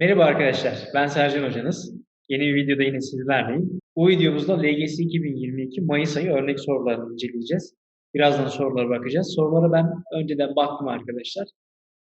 Merhaba arkadaşlar, ben Sercan Hocanız. Yeni bir videoda yine sizlerleyim. Bu videomuzda LGS 2022 Mayıs ayı örnek sorularını inceleyeceğiz. Birazdan sorulara bakacağız. Sorulara ben önceden baktım arkadaşlar.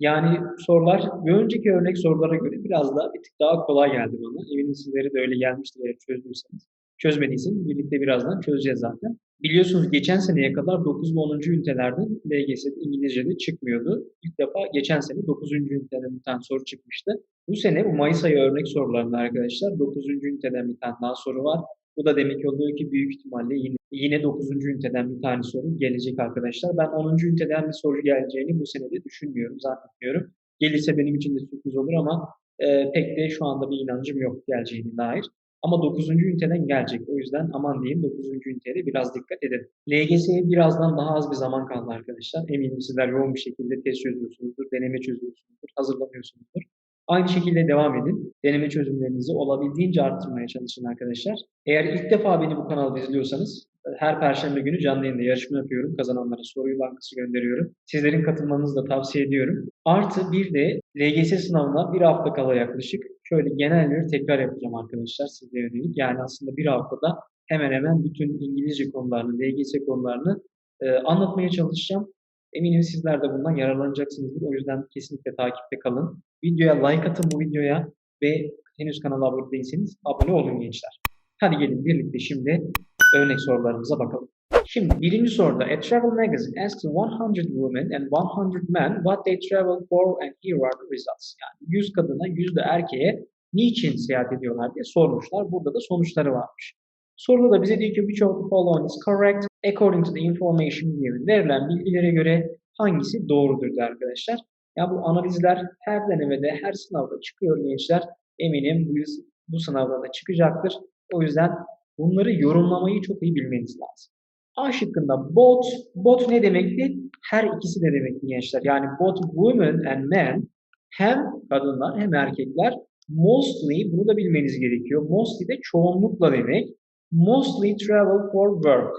Yani sorular bir önceki örnek sorulara göre biraz daha bir tık daha kolay geldi bana. Eminim sizlere de öyle gelmiştir eğer çözdüyseniz. Çözmediyseniz birlikte birazdan çözeceğiz zaten. Biliyorsunuz geçen seneye kadar 9 ve 10. ünitelerden LGS'de İngilizce'de çıkmıyordu. İlk defa geçen sene 9. üniteden bir tane soru çıkmıştı. Bu sene bu Mayıs ayı örnek sorularında arkadaşlar 9. üniteden bir tane daha soru var. Bu da demek oluyor ki büyük ihtimalle yine, yine 9. üniteden bir tane soru gelecek arkadaşlar. Ben 10. üniteden bir soru geleceğini bu sene de düşünmüyorum, zannetmiyorum. Gelirse benim için de sürpriz olur ama e, pek de şu anda bir inancım yok geleceğine dair. Ama 9. üniteden gelecek. O yüzden aman diyeyim 9. üniteye de biraz dikkat edelim. LGS'ye birazdan daha az bir zaman kaldı arkadaşlar. Eminim sizler yoğun bir şekilde test çözüyorsunuzdur, deneme çözüyorsunuzdur, hazırlanıyorsunuzdur. Aynı şekilde devam edin. Deneme çözümlerinizi olabildiğince arttırmaya çalışın arkadaşlar. Eğer ilk defa beni bu kanalda izliyorsanız her perşembe günü canlı yayında yarışma yapıyorum. Kazananlara soruyu bankası gönderiyorum. Sizlerin katılmanızı da tavsiye ediyorum. Artı bir de LGS sınavına bir hafta kala yaklaşık şöyle genel bir tekrar yapacağım arkadaşlar sizlere yönelik. Yani aslında bir haftada hemen hemen bütün İngilizce konularını, LGS konularını e, anlatmaya çalışacağım. Eminim sizler de bundan yararlanacaksınızdır. O yüzden kesinlikle takipte kalın. Videoya like atın bu videoya ve henüz kanala abone değilseniz abone olun gençler. Hadi gelin birlikte şimdi örnek sorularımıza bakalım. Şimdi birinci soruda A travel magazine asks 100 women and 100 men what they travel for and here are the results. Yani 100 kadına 100 de erkeğe niçin seyahat ediyorlar diye sormuşlar. Burada da sonuçları varmış. Soruda da bize diyor ki which of the following is correct according to the information given. Verilen bilgilere göre hangisi doğrudur diyor arkadaşlar. Ya bu analizler her denemede, her sınavda çıkıyor gençler. Eminim bu, bu sınavda da çıkacaktır. O yüzden bunları yorumlamayı çok iyi bilmeniz lazım. A şıkkında both, both ne demekti? Her ikisi de demekti gençler. Yani both women and men hem kadınlar hem erkekler mostly bunu da bilmeniz gerekiyor. Mostly de çoğunlukla demek. Mostly travel for work.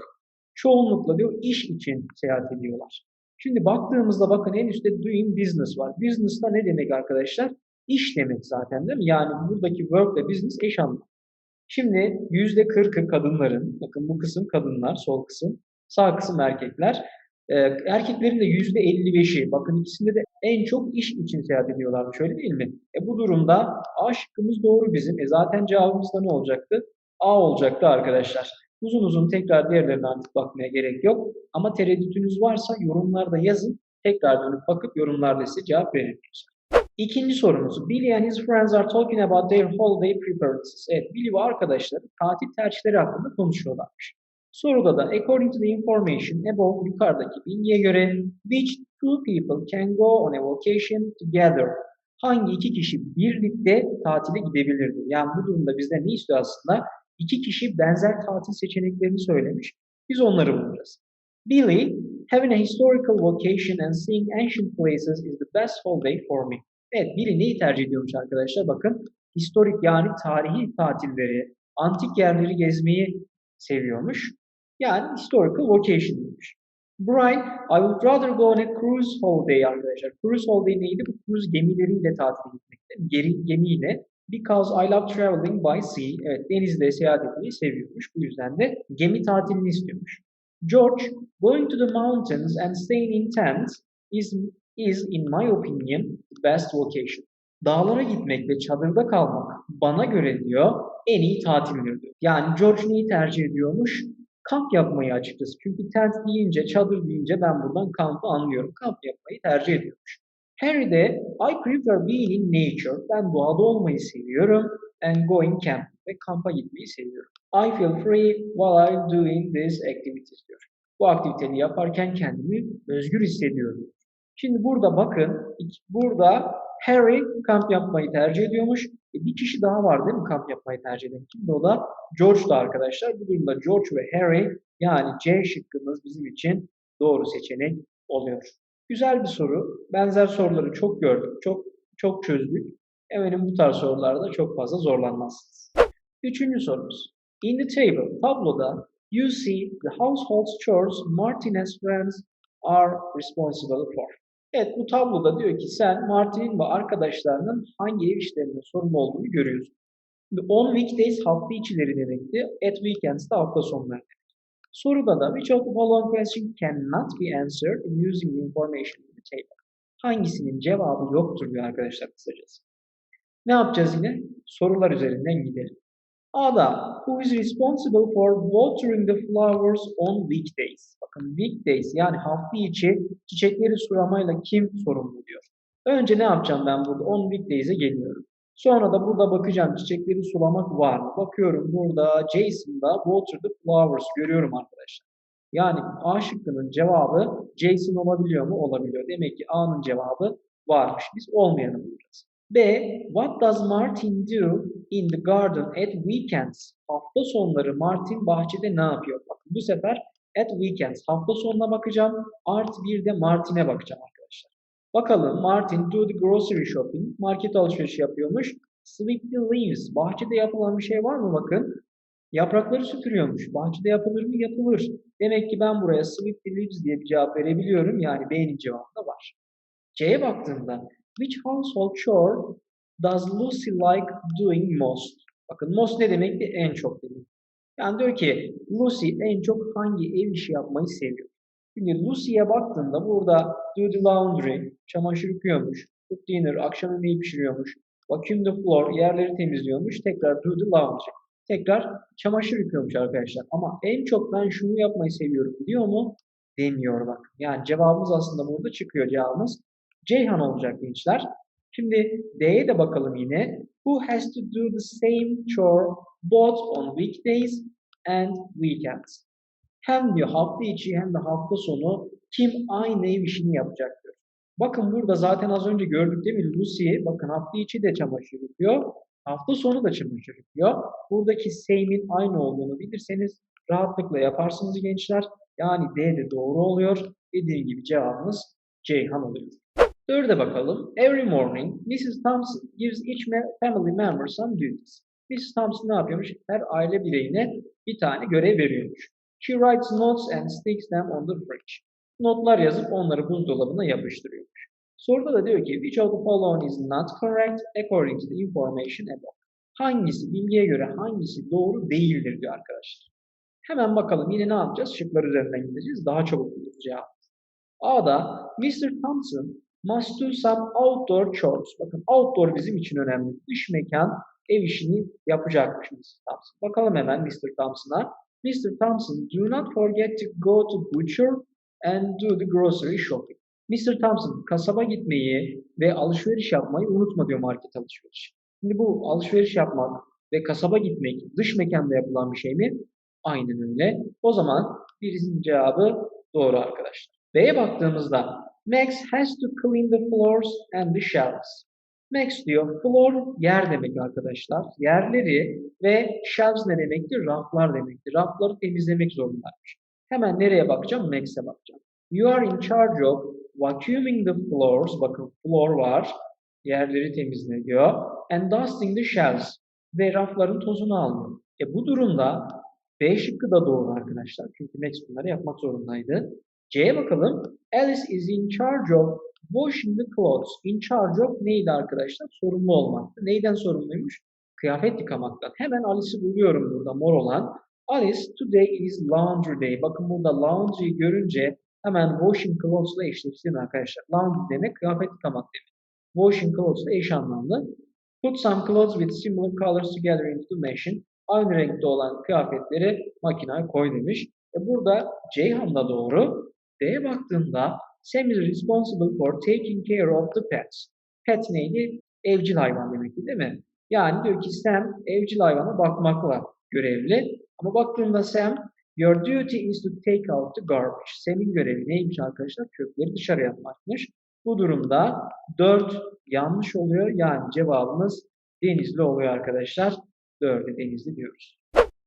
Çoğunlukla diyor iş için seyahat ediyorlar. Şimdi baktığımızda bakın en üstte doing business var. Business da ne demek arkadaşlar? İş demek zaten değil mi? Yani buradaki work ve business eş anlamlı. Şimdi %40'ı kadınların, bakın bu kısım kadınlar, sol kısım, sağ kısım erkekler. Ee, erkeklerin de %55'i, bakın ikisinde de en çok iş için seyahat ediyorlarmış öyle değil mi? E bu durumda A şıkkımız doğru bizim. E zaten cevabımız da ne olacaktı? A olacaktı arkadaşlar. Uzun uzun tekrar diğerlerine artık bakmaya gerek yok. Ama tereddütünüz varsa yorumlarda yazın. Tekrar dönüp bakıp yorumlarda size cevap verin. İkinci sorumuz. Billy and his friends are talking about their holiday preferences. Evet, Billy ve arkadaşları tatil tercihleri hakkında konuşuyorlarmış. Soruda da according to the information above yukarıdaki bilgiye göre which two people can go on a vacation together? Hangi iki kişi birlikte tatile gidebilirdi? Yani bu durumda bizden ne istiyor aslında? İki kişi benzer tatil seçeneklerini söylemiş. Biz onları bulacağız. Billy, having a historical vacation and seeing ancient places is the best holiday for me. Evet, Billy neyi tercih ediyormuş arkadaşlar? Bakın, historik yani tarihi tatilleri, antik yerleri gezmeyi seviyormuş. Yani historical vacation demiş. Brian, I would rather go on a cruise holiday arkadaşlar. Cruise holiday neydi? Bu cruise gemileriyle tatil gitmekte. Geri, gemiyle. Because I love traveling by sea. Evet, denizde seyahat etmeyi seviyormuş. Bu yüzden de gemi tatilini istiyormuş. George, going to the mountains and staying in tents is, is in my opinion, best vacation. Dağlara gitmek ve çadırda kalmak bana göre diyor en iyi tatildir diyor. Yani George neyi tercih ediyormuş? Kamp yapmayı açıkçası. Çünkü tent deyince, çadır deyince ben buradan kampı anlıyorum. Kamp yapmayı tercih ediyormuş. Harry de I prefer being in nature. Ben doğada olmayı seviyorum. And going camp ve kampa gitmeyi seviyorum. I feel free while I'm doing these activities diyor. Bu aktiviteleri yaparken kendimi özgür hissediyorum. Şimdi burada bakın, burada Harry kamp yapmayı tercih ediyormuş. E bir kişi daha var değil mi kamp yapmayı tercih eden? Kimdi o da? George'du arkadaşlar. Bu durumda George ve Harry yani C şıkkımız bizim için doğru seçenek oluyor. Güzel bir soru. Benzer soruları çok gördük, çok çok çözdük. Eminim bu tarz sorularda çok fazla zorlanmazsınız. Üçüncü sorumuz. In the table, tabloda you see the household chores Martinez friends are responsible for. Evet bu tabloda diyor ki sen Martin'in ve arkadaşlarının hangi ev işlerinde sorumlu olduğunu görüyorsun. Şimdi on weekdays hafta içileri demekti. At weekends de hafta sonları demek. Soruda da which of the following question cannot be answered using the information in the table. Hangisinin cevabı yoktur diyor arkadaşlar kısacası. Ne yapacağız yine? Sorular üzerinden gidelim. A'da who is responsible for watering the flowers on weekdays? Bakın weekdays yani hafta içi çiçekleri sulamayla kim sorumlu diyor. Önce ne yapacağım ben burada? On weekdays'e geliyorum. Sonra da burada bakacağım çiçekleri sulamak var mı? Bakıyorum burada Jason'da water the flowers görüyorum arkadaşlar. Yani A şıkkının cevabı Jason olabiliyor mu? Olabiliyor. Demek ki A'nın cevabı varmış. Biz olmayanı bulacağız. B. What does Martin do in the garden at weekends? Hafta sonları Martin bahçede ne yapıyor? Bakın bu sefer at weekends. Hafta sonuna bakacağım. Artı bir de Martin'e bakacağım arkadaşlar. Bakalım Martin do the grocery shopping. Market alışverişi yapıyormuş. Sweep the leaves. Bahçede yapılan bir şey var mı bakın? Yaprakları süpürüyormuş. Bahçede yapılır mı? Yapılır. Demek ki ben buraya sweep the leaves diye bir cevap verebiliyorum. Yani B'nin cevabı da var. C'ye baktığımda which household chore does Lucy like doing most? Bakın most ne demekti? En çok demek. Yani diyor ki Lucy en çok hangi ev işi yapmayı seviyor? Şimdi Lucy'ye baktığında burada do the laundry, çamaşır yıkıyormuş. Cook dinner, akşam yemeği pişiriyormuş. Vacuum the floor, yerleri temizliyormuş. Tekrar do the laundry. Tekrar çamaşır yıkıyormuş arkadaşlar. Ama en çok ben şunu yapmayı seviyorum diyor mu? Demiyor bak. Yani cevabımız aslında burada çıkıyor cevabımız. Ceyhan olacak gençler. Şimdi D'ye de bakalım yine. Who has to do the same chore both on weekdays and weekends? Hem diyor hafta içi hem de hafta sonu kim aynı ev işini yapacak diyor. Bakın burada zaten az önce gördük değil mi? Lucy bakın hafta içi de çamaşır yıkıyor. Hafta sonu da çamaşır yıkıyor. Buradaki same'in aynı olduğunu bilirseniz rahatlıkla yaparsınız gençler. Yani D de doğru oluyor. Dediğim gibi cevabımız Ceyhan oluyor. Dörde bakalım. Every morning Mrs. Thompson gives each family member some duties. Mrs. Thompson ne yapıyormuş? Her aile bireyine bir tane görev veriyormuş. She writes notes and sticks them on the fridge. Notlar yazıp onları buzdolabına yapıştırıyormuş. Soruda da diyor ki which of the following is not correct according to the information above. Hangisi bilgiye göre hangisi doğru değildir diyor arkadaşlar. Hemen bakalım yine ne yapacağız? Şıklar üzerinden gideceğiz. Daha çabuk buluruz cevabı. A'da Mr. Thompson must do some outdoor chores. Bakın outdoor bizim için önemli. Dış mekan ev işini yapacakmış Mr. Thompson. Bakalım hemen Mr. Thompson'a. Mr. Thompson, do not forget to go to butcher and do the grocery shopping. Mr. Thompson, kasaba gitmeyi ve alışveriş yapmayı unutma diyor market alışveriş. Şimdi bu alışveriş yapmak ve kasaba gitmek dış mekanda yapılan bir şey mi? Aynen öyle. O zaman birisinin cevabı doğru arkadaşlar. B'ye baktığımızda Max has to clean the floors and the shelves. Max diyor floor yer demek arkadaşlar. Yerleri ve shelves ne demektir? Raflar demektir. Rafları temizlemek zorundaymış. Hemen nereye bakacağım? Max'e bakacağım. You are in charge of vacuuming the floors. Bakın floor var. Yerleri temizliyor. And dusting the shelves. Ve rafların tozunu alıyor. E bu durumda B şıkkı da doğru arkadaşlar. Çünkü Max bunları yapmak zorundaydı. C'ye bakalım. Alice is in charge of washing the clothes. In charge of neydi arkadaşlar? Sorumlu olmaktı. Neyden sorumluymuş? Kıyafet yıkamaktan. Hemen Alice'i buluyorum burada mor olan. Alice today is laundry day. Bakın burada laundry'yi görünce hemen washing clothes ile eşleştirin arkadaşlar. Laundry demek kıyafet yıkamak demek. Washing clothes ile eş anlamlı. Put some clothes with similar colors together into the machine. Aynı renkte olan kıyafetleri makineye koy demiş. E burada Ceyhan da doğru. D'ye baktığımda Sam is responsible for taking care of the pets. Pet neydi? Evcil hayvan demekti değil mi? Yani diyor ki Sam evcil hayvana bakmakla görevli. Ama baktığımda Sam your duty is to take out the garbage. Sam'in görevi neymiş arkadaşlar? Çöpleri dışarı atmakmış. Bu durumda 4 yanlış oluyor. Yani cevabımız denizli oluyor arkadaşlar. 4'e denizli diyoruz.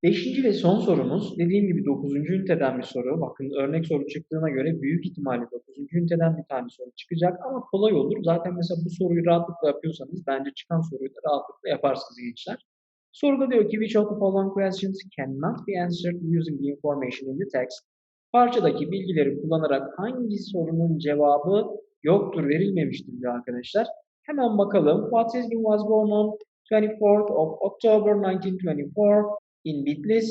Beşinci ve son sorumuz dediğim gibi 9. üniteden bir soru. Bakın örnek soru çıktığına göre büyük ihtimalle 9. üniteden bir tane soru çıkacak ama kolay olur. Zaten mesela bu soruyu rahatlıkla yapıyorsanız bence çıkan soruyu da rahatlıkla yaparsınız gençler. Soruda diyor ki which of the following questions cannot be answered using the information in the text. Parçadaki bilgileri kullanarak hangi sorunun cevabı Yoktur, verilmemiştir diyor arkadaşlar. Hemen bakalım. What Sezgin was born on 24th of October 1924 in Bitlis.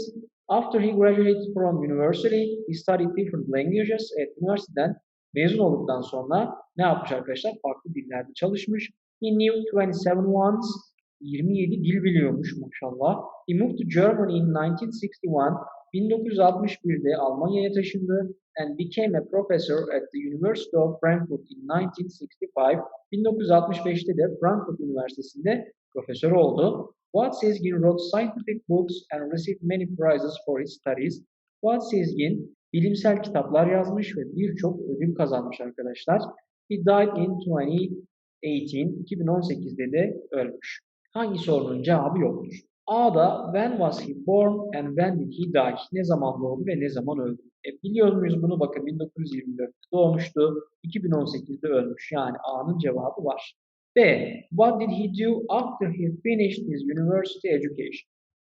After he graduated from university, he studied different languages. Evet, üniversiteden mezun olduktan sonra ne yapmış arkadaşlar? Farklı dillerde çalışmış. He knew 27 ones. 27 dil biliyormuş maşallah. He moved to Germany in 1961. 1961'de Almanya'ya taşındı and became a professor at the University of Frankfurt in 1965. 1965'te de Frankfurt Üniversitesi'nde profesör oldu. Fuat Sezgin wrote scientific books and received many prizes for his studies. Fuat Sezgin bilimsel kitaplar yazmış ve birçok ödül kazanmış arkadaşlar. He died in 2018. 2018'de de ölmüş. Hangi sorunun cevabı yoktur. A'da when was he born and when did he die? Ne zaman doğdu ve ne zaman öldü? E, biliyor muyuz bunu? Bakın 1924'te doğmuştu. 2018'de ölmüş. Yani A'nın cevabı var. B. What did he do after he finished his university education?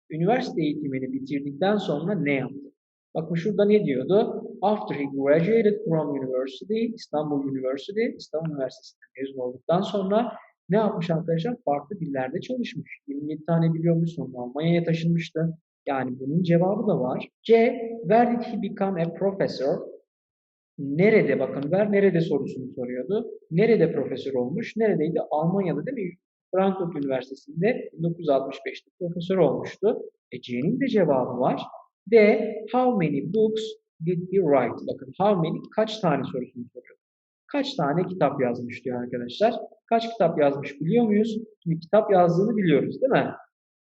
Üniversite eğitimini bitirdikten sonra ne yaptı? Bakın şurada ne diyordu? After he graduated from university, İstanbul University, İstanbul Üniversitesi'nden mezun olduktan sonra ne yapmış arkadaşlar? Farklı dillerde çalışmış. 27 tane biliyormuş sonra Almanya'ya taşınmıştı. Yani bunun cevabı da var. C. Where did he become a professor? Nerede bakın where nerede sorusunu soruyordu. Nerede profesör olmuş? Neredeydi? Almanya'da değil mi? Frankfurt Üniversitesi'nde 1965'te profesör olmuştu. E C'nin de cevabı var. D. How many books did he write? Bakın how many kaç tane sorusunu soruyor. Kaç tane kitap yazmış diyor arkadaşlar. Kaç kitap yazmış biliyor muyuz? Şimdi kitap yazdığını biliyoruz değil mi?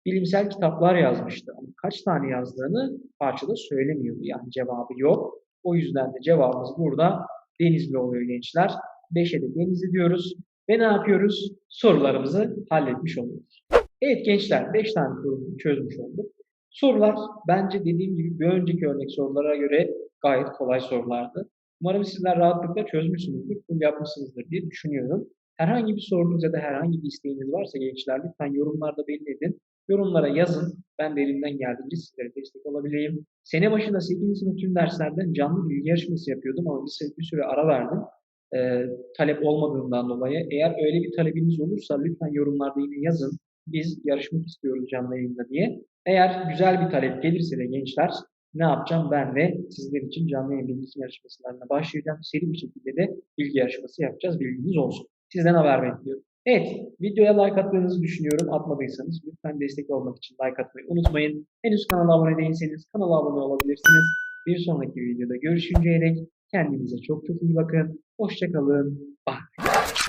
Bilimsel kitaplar yazmıştı ama kaç tane yazdığını parçada söylemiyordu. Yani cevabı yok. O yüzden de cevabımız burada Denizli oluyor gençler. 5'e de Denizli diyoruz. Ve ne yapıyoruz? Sorularımızı halletmiş oluyoruz. Evet gençler 5 tane soruyu çözmüş olduk. Sorular bence dediğim gibi bir önceki örnek sorulara göre gayet kolay sorulardı. Umarım sizler rahatlıkla çözmüşsünüzdür, full yapmışsınızdır diye düşünüyorum. Herhangi bir sorunuz ya da herhangi bir isteğiniz varsa gençler lütfen yorumlarda belli. Yorumlara yazın. Ben de elimden geldiğince sizlere destek olabileyim. Sene başında 8. sınıf tüm derslerden canlı bilgi yarışması yapıyordum ama bir bir süre ara verdim. Ee, talep olmadığından dolayı. Eğer öyle bir talebiniz olursa lütfen yorumlarda yine yazın. Biz yarışmak istiyoruz canlı yayında diye. Eğer güzel bir talep gelirse de gençler ne yapacağım? Ben de sizler için canlı yayın bilgisi yarışmalarına başlayacağım. Seri bir şekilde de bilgi yarışması yapacağız. Bilginiz olsun. Sizden haber bekliyorum. Evet, videoya like attığınızı düşünüyorum. Atmadıysanız lütfen destek olmak için like atmayı unutmayın. Henüz kanala abone değilseniz kanala abone olabilirsiniz. Bir sonraki videoda görüşünceye dek kendinize çok çok iyi bakın. Hoşçakalın. Bye.